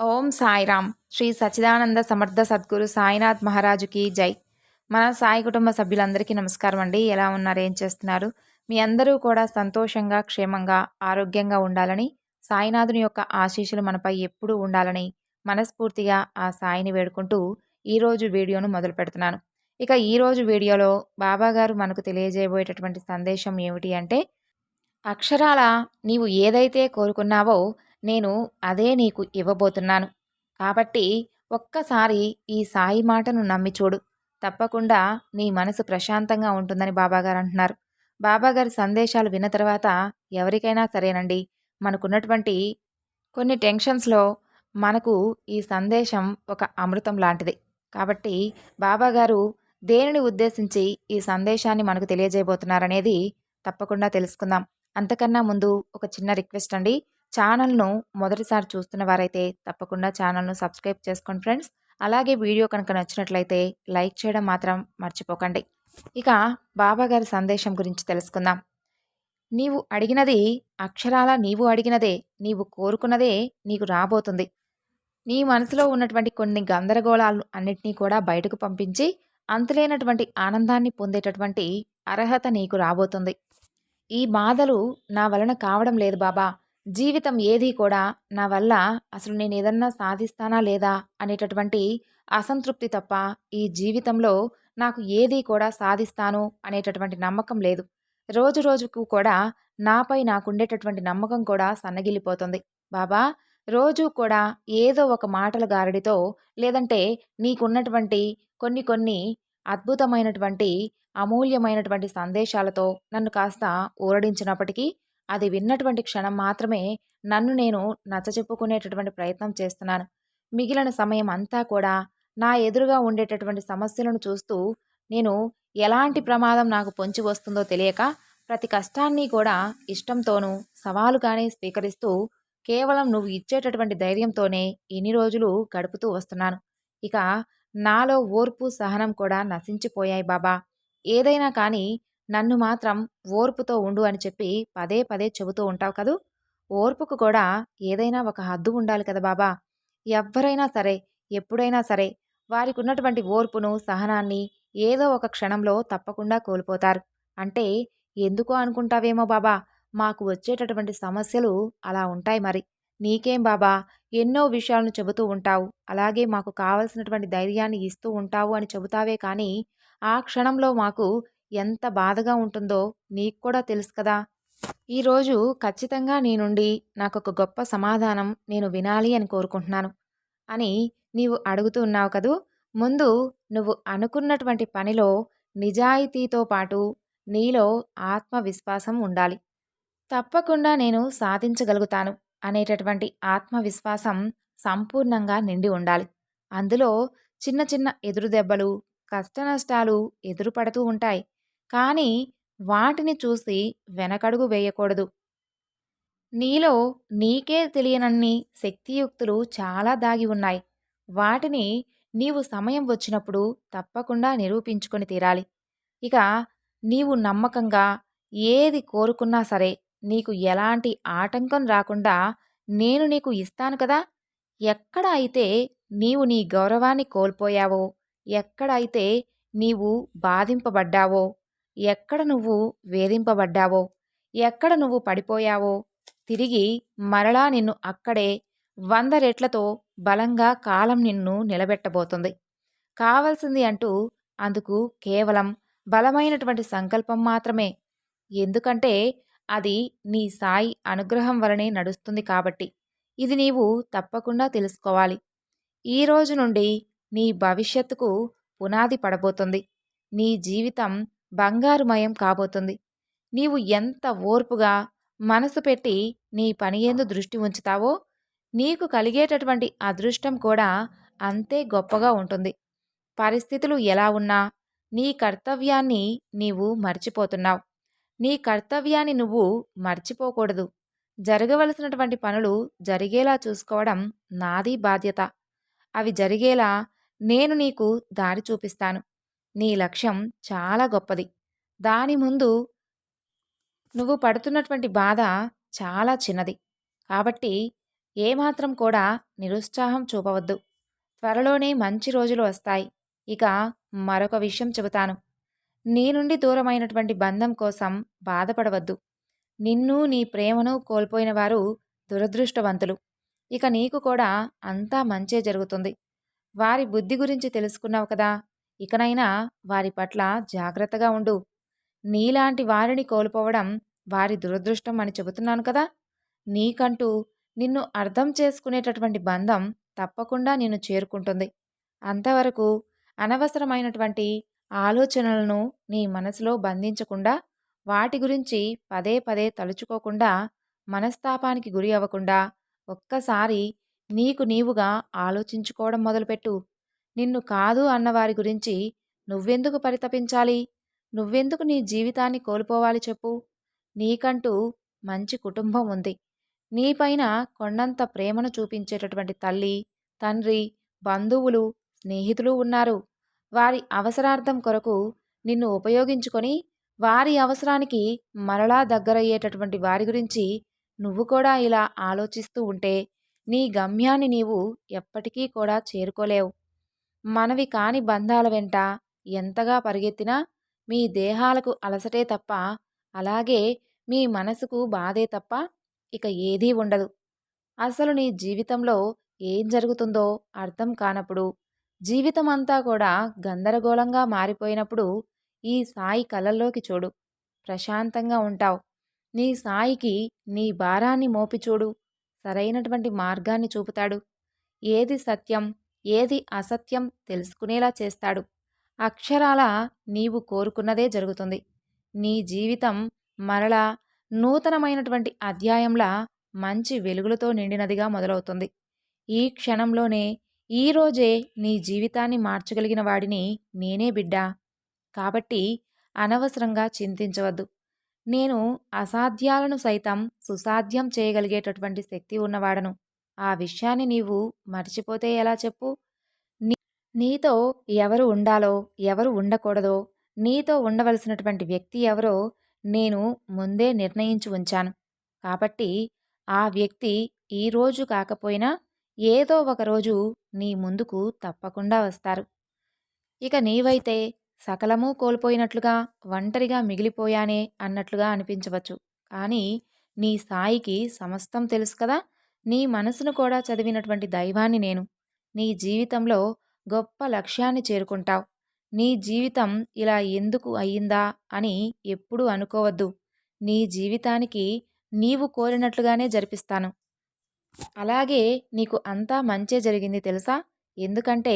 ఓం సాయిరామ్. శ్రీ సచిదానంద సమర్థ సద్గురు సాయినాథ్ మహారాజుకి జై. మన సాయి కుటుంబ సభ్యులందరికీ నమస్కారం అండి. ఎలా ఉన్నారు? ఏం చేస్తున్నారు? మీ అందరూ కూడా సంతోషంగా క్షేమంగా ఆరోగ్యంగా ఉండాలని సాయినాథుని యొక్క ఆశీస్సులు మనపై ఎప్పుడూ ఉండాలని మనస్ఫూర్తిగా ఆ సాయిని వేడుకుంటూ ఈరోజు వీడియోను మొదలు పెడుతున్నాను. ఇక ఈరోజు వీడియోలో బాబాగారు మనకు తెలియజేయబోయేటటువంటి సందేశం ఏమిటి అంటే అక్షరాల నీవు ఏదైతే కోరుకున్నావో నేను అదే నీకు ఇవ్వబోతున్నాను. కాబట్టి ఒక్కసారి ఈ సాయి మాటను నమ్మి చూడు. తప్పకుండా నీ మనసు ప్రశాంతంగా ఉంటుందని బాబాగారు అంటున్నారు. బాబాగారి సందేశాలు విన్న తర్వాత ఎవరికైనా సరేనండి. మనకున్నటువంటి కొన్ని టెన్షన్స్లో మనకు ఈ సందేశం ఒక అమృతం లాంటిది. కాబట్టి బాబాగారు దేనిని ఉద్దేశించి ఈ సందేశాన్ని మనకు తెలియజేయబోతున్నారనేది తప్పకుండా తెలుసుకుందాం. అంతకన్నా ముందు ఒక చిన్న రిక్వెస్ట్ అండి. ఛానల్ను మొదటిసారి చూస్తున్న వారైతే తప్పకుండా ఛానల్ను సబ్స్క్రైబ్ చేసుకోండి ఫ్రెండ్స్. అలాగే వీడియో కనుక నచ్చినట్లయితే లైక్ చేయడం మాత్రం మర్చిపోకండి. ఇక బాబా గారి సందేశం గురించి తెలుసుకుందాం. నీవు అడిగినది అక్షరాల నీవు అడిగినదే నీవు కోరుకున్నదే నీకు రాబోతుంది. నీ మనసులో ఉన్నటువంటి కొన్ని గందరగోళాలు అన్నిటినీ కూడా బయటకు పంపించి అంతులేనటువంటి ఆనందాన్ని పొందేటటువంటి అర్హత నీకు రాబోతుంది. ఈ బాధలు నా వలన కావడం లేదు బాబా. జీవితం ఏది కూడా నా వల్ల అసలు నేను ఏదన్నా సాధిస్తానా లేదా అనేటటువంటి అసంతృప్తి తప్ప ఈ జీవితంలో నాకు ఏది కూడా సాధిస్తాను అనేటటువంటి నమ్మకం లేదు. రోజు రోజుకు కూడా నాపై నాకుండేటటువంటి నమ్మకం కూడా సన్నగిల్లిపోతుంది. బాబా రోజు కూడా ఏదో ఒక మాటల గారడితో లేదంటే నీకున్నటువంటి కొన్ని కొన్ని అద్భుతమైనటువంటి అమూల్యమైనటువంటి సందేశాలతో నన్ను కాస్త ఊరడించినప్పటికీ అది విన్నటువంటి క్షణం మాత్రమే నన్ను నేను నచ్చచెప్పుకునేటటువంటి ప్రయత్నం చేస్తున్నాను. మిగిలిన సమయం అంతా కూడా నా ఎదురుగా ఉండేటటువంటి సమస్యలను చూస్తూ నేను ఎలాంటి ప్రమాదం నాకు పొంచి వస్తుందో తెలియక ప్రతి కష్టాన్ని కూడా ఇష్టంతోనూ సవాలుగానే స్వీకరిస్తూ కేవలం నువ్వు ఇచ్చేటటువంటి ధైర్యంతోనే ఇన్ని రోజులు గడుపుతూ వస్తున్నాను. ఇక నాలో ఓర్పు సహనం కూడా నశించిపోయాయి బాబా. ఏదైనా కానీ నన్ను మాత్రం ఓర్పుతో ఉండు అని చెప్పి పదే పదే చెబుతూ ఉంటావు కదూ? ఓర్పుకు కూడా ఏదైనా ఒక హద్దు ఉండాలి కదా బాబా. ఎవ్వరైనా సరే ఎప్పుడైనా సరే వారికి ఉన్నటువంటి ఓర్పును సహనాన్ని ఏదో ఒక క్షణంలో తప్పకుండా కోల్పోతారు. అంటే ఎందుకు అనుకుంటావేమో బాబా? మాకు వచ్చేటటువంటి సమస్యలు అలా ఉంటాయి మరి. నీకేం బాబా? ఎన్నో విషయాలను చెబుతూ ఉంటావు. అలాగే మాకు కావలసినటువంటి ధైర్యాన్ని ఇస్తూ ఉంటావు అని చెబుతావే కానీ ఆ క్షణంలో మాకు ఎంత బాధగా ఉంటుందో నీకు కూడా తెలుసు కదా! ఈరోజు ఖచ్చితంగా నీ నుండి నాకు ఒక గొప్ప సమాధానం నేను వినాలి అని కోరుకుంటున్నాను. అని నీవు అడుగుతూ ఉన్నావు కదూ! ముందు నువ్వు అనుకున్నటువంటి పనిలో నిజాయితీతో పాటు నీలో ఆత్మవిశ్వాసం ఉండాలి. తప్పకుండా నేను సాధించగలుగుతాను అనేటటువంటి ఆత్మవిశ్వాసం సంపూర్ణంగా నిండి ఉండాలి. అందులో చిన్న చిన్న ఎదురు దెబ్బలు కష్టనష్టాలు ఎదురుపడుతూ ఉంటాయి. కానీ వాటిని చూసి వెనకడుగు వేయకూడదు. నీలో నీకే తెలియనన్ని శక్తియుక్తులు చాలా దాగి ఉన్నాయి. వాటిని నీవు సమయం వచ్చినప్పుడు తప్పకుండా నిరూపించుకొని తీరాలి. ఇక నీవు నమ్మకంగా ఏది కోరుకున్నా సరే నీకు ఎలాంటి ఆటంకం రాకుండా నేను నీకు ఇస్తాను కదా! ఎక్కడ అయితే నీవు నీ గౌరవాన్ని కోల్పోయావో ఎక్కడ అయితే నీవు బాధింపబడ్డావో ఎక్కడ నువ్వు వేధింపబడ్డావో ఎక్కడ నువ్వు పడిపోయావో తిరిగి మరలా నిన్ను అక్కడే వంద రెట్లతో బలంగా కాలం నిన్ను నిలబెట్టబోతుంది. కావలసింది అంటూ అందుకు కేవలం బలమైనటువంటి సంకల్పం మాత్రమే. ఎందుకంటే అది నీ సాయి అనుగ్రహం వలనే నడుస్తుంది కాబట్టి ఇది నీవు తప్పకుండా తెలుసుకోవాలి. ఈ రోజు నుండి నీ భవిష్యత్తుకు పునాది పడబోతుంది. నీ జీవితం బంగారుమయం కాబోతుంది. నీవు ఎంత ఓర్పుగా మనసు పెట్టి నీ పని ఎందు దృష్టి ఉంచుతావో నీకు కలిగేటటువంటి అదృష్టం కూడా అంతే గొప్పగా ఉంటుంది. పరిస్థితులు ఎలా ఉన్నా నీ కర్తవ్యాన్ని నీవు మర్చిపోతున్నావు. నీ కర్తవ్యాన్ని నువ్వు మర్చిపోకూడదు. జరగవలసినటువంటి పనులు జరిగేలా చూసుకోవడం నాది బాధ్యత. అవి జరిగేలా నేను నీకు దారి చూపిస్తాను. నీ లక్ష్యం చాలా గొప్పది. దాని ముందు నువ్వు పడుతున్నటువంటి బాధ చాలా చిన్నది. కాబట్టి ఏమాత్రం కూడా నిరుత్సాహం చూపవద్దు. త్వరలోనే మంచి రోజులు వస్తాయి. ఇక మరొక విషయం చెబుతాను. నీ నుండి దూరమైనటువంటి బంధం కోసం బాధపడవద్దు. నిన్ను నీ ప్రేమను కోల్పోయిన వారు దురదృష్టవంతులు. ఇక నీకు కూడా అంతా మంచే జరుగుతుంది. వారి బుద్ధి గురించి తెలుసుకున్నావు కదా? ఇకనైనా వారి పట్ల జాగ్రత్తగా ఉండు. నీలాంటి వారిని కోల్పోవడం వారి దురదృష్టం అని చెబుతున్నాను కదా! నీకంటూ నిన్ను అర్థం చేసుకునేటటువంటి బంధం తప్పకుండా నిన్ను చేరుకుంటుంది. అంతవరకు అనవసరమైనటువంటి ఆలోచనలను నీ మనసులో బంధించకుండా వాటి గురించి పదే పదే తలుచుకోకుండా మనస్తాపానికి గురి అవ్వకుండా ఒక్కసారి నీకు నీవుగా ఆలోచించుకోవడం మొదలుపెట్టు. నిన్ను కాదు అన్నవారి గురించి నువ్వెందుకు పరితపించాలి? నువ్వెందుకు నీ జీవితాన్ని కోల్పోవాలి చెప్పు. నీకంటూ మంచి కుటుంబం ఉంది. నీపైన కొండంత ప్రేమను చూపించేటటువంటి తల్లి తండ్రి బంధువులు స్నేహితులు ఉన్నారు. వారి అవసరార్థం కొరకు నిన్ను ఉపయోగించుకొని వారి అవసరానికి మరలా దగ్గరయ్యేటటువంటి వారి గురించి నువ్వు కూడా ఇలా ఆలోచిస్తూ ఉంటే నీ గమ్యాన్ని నీవు ఎప్పటికీ కూడా చేరుకోలేవు. మనవి కాని బంధాల వెంట ఎంతగా పరిగెత్తినా మీ దేహాలకు అలసటే తప్ప అలాగే మీ మనసుకు బాధే తప్ప ఇక ఏదీ ఉండదు. అసలు నీ జీవితంలో ఏం జరుగుతుందో అర్థం కానప్పుడు జీవితం అంతా కూడా గందరగోళంగా మారిపోయినప్పుడు ఈ సాయి కలల్లోకి చూడు. ప్రశాంతంగా ఉంటావు. నీ సాయికి నీ భారాన్ని మోపి చూడు సరైనటువంటి మార్గాన్ని చూపుతాడు. ఏది సత్యం ఏది అసత్యం తెలుసుకునేలా చేస్తాడు. అక్షరాల నీవు కోరుకున్నదే జరుగుతుంది. నీ జీవితం మరలా నూతనమైనటువంటి అధ్యాయంలా మంచి వెలుగులతో నిండినదిగా మొదలవుతుంది. ఈ క్షణంలోనే ఈరోజే నీ జీవితాన్ని మార్చగలిగిన వాడిని నేనే బిడ్డా. కాబట్టి అనవసరంగా చింతించవద్దు. నేను అసాధ్యాలను సైతం సుసాధ్యం చేయగలిగేటటువంటి శక్తి ఉన్నవాడను. ఆ విషయాన్ని నీవు మర్చిపోతే ఎలా చెప్పు? నీతో ఎవరు ఉండాలో ఎవరు ఉండకూడదో నీతో ఉండవలసినటువంటి వ్యక్తి ఎవరో నేను ముందే నిర్ణయించి ఉంచాను. కాబట్టి ఆ వ్యక్తి ఈరోజు కాకపోయినా ఏదో ఒకరోజు నీ ముందుకు తప్పకుండా వస్తారు. ఇక నీవైతే సకలమూ కోల్పోయినట్లుగా ఒంటరిగా మిగిలిపోయానే అన్నట్లుగా అనిపించవచ్చు. కానీ నీ స్థాయికి సమస్తం తెలుసు కదా? నీ మనసును కూడా చదివినటువంటి దైవాన్ని నేను. నీ జీవితంలో గొప్ప లక్ష్యాన్ని చేరుకుంటావు. నీ జీవితం ఇలా ఎందుకు అయ్యిందా అని ఎప్పుడూ అనుకోవద్దు. నీ జీవితానికి నీవు కోరినట్లుగానే జరిపిస్తాను. అలాగే నీకు అంతా మంచే జరిగింది తెలుసా? ఎందుకంటే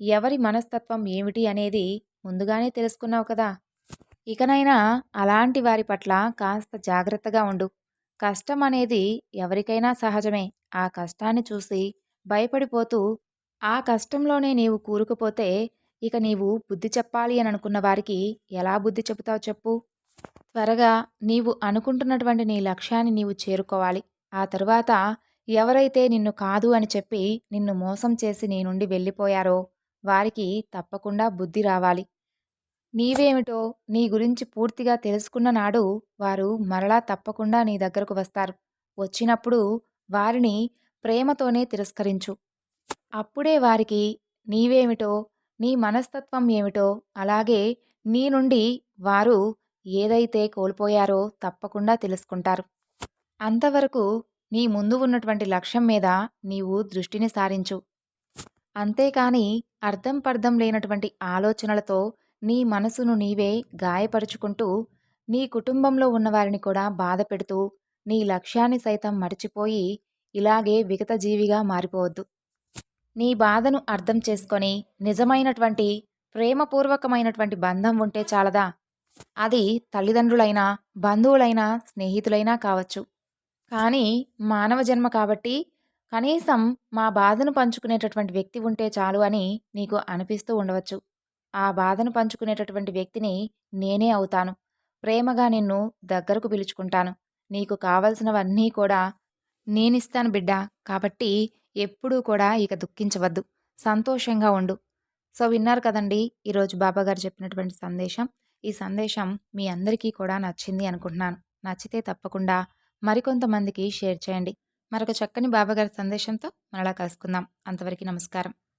ఎవరి మనస్తత్వం ఏమిటి అనేది ముందుగానే తెలుసుకున్నావు కదా. ఇకనైనా అలాంటి వారి పట్ల కాస్త జాగ్రత్తగా ఉండు. కష్టం అనేది ఎవరికైనా సహజమే. ఆ కష్టాన్ని చూసి భయపడిపోతూ ఆ కష్టంలోనే నీవు కూరుకుపోతే ఇక నీవు బుద్ధి చెప్పాలి అని అనుకున్న వారికి ఎలా బుద్ధి చెబుతావు చెప్పు? త్వరగా నీవు అనుకుంటున్నటువంటి నీ లక్ష్యాన్ని నీవు చేరుకోవాలి. ఆ తరువాత ఎవరైతే నిన్ను కాదు అని చెప్పి నిన్ను మోసం చేసి నీ నుండి వెళ్ళిపోయారో వారికి తప్పకుండా బుద్ధి రావాలి. నీవేమిటో నీ గురించి పూర్తిగా తెలుసుకున్న నాడు వారు మరలా తప్పకుండా నీ దగ్గరకు వస్తారు. వచ్చినప్పుడు వారిని ప్రేమతోనే తిరస్కరించు. అప్పుడే వారికి నీవేమిటో నీ మనస్తత్వం ఏమిటో అలాగే నీ నుండి వారు ఏదైతే కోల్పోయారో తప్పకుండా తెలుసుకుంటారు. అంతవరకు నీ ముందు ఉన్నటువంటి లక్ష్యం మీద నీవు దృష్టిని సారించు. అంతేకాని అర్థం పర్థం లేనటువంటి ఆలోచనలతో నీ మనసును నీవే గాయపరుచుకుంటూ నీ కుటుంబంలో ఉన్నవారిని కూడా బాధ పెడుతూ నీ లక్ష్యాన్ని సైతం మర్చిపోయి ఇలాగే విగతజీవిగా మారిపోవద్దు. నీ బాధను అర్థం చేసుకొని నిజమైనటువంటి ప్రేమపూర్వకమైనటువంటి బంధం ఉంటే చాలదా? అది తల్లిదండ్రులైనా బంధువులైనా స్నేహితులైనా కావచ్చు. కానీ మానవ జన్మ కాబట్టి కనీసం మా బాధను పంచుకునేటటువంటి వ్యక్తి ఉంటే చాలు అని నీకు అనిపిస్తూ ఉండవచ్చు. ఆ బాధను పంచుకునేటటువంటి వ్యక్తిని నేనే అవుతాను. ప్రేమగా నిన్ను దగ్గరకు పిలుచుకుంటాను. నీకు కావలసినవన్నీ కూడా నేనిస్తాను బిడ్డ. కాబట్టి ఎప్పుడూ కూడా ఇక దుఃఖించవద్దు. సంతోషంగా ఉండు. సో విన్నారు కదండి ఈరోజు బాబాగారు చెప్పినటువంటి సందేశం. ఈ సందేశం మీ అందరికీ కూడా నచ్చింది అనుకుంటున్నాను. నచ్చితే తప్పకుండా మరికొంతమందికి షేర్ చేయండి. మరొక చక్కని బాబాగారి సందేశంతో మరలా కలుసుకుందాం. అంతవరకు నమస్కారం.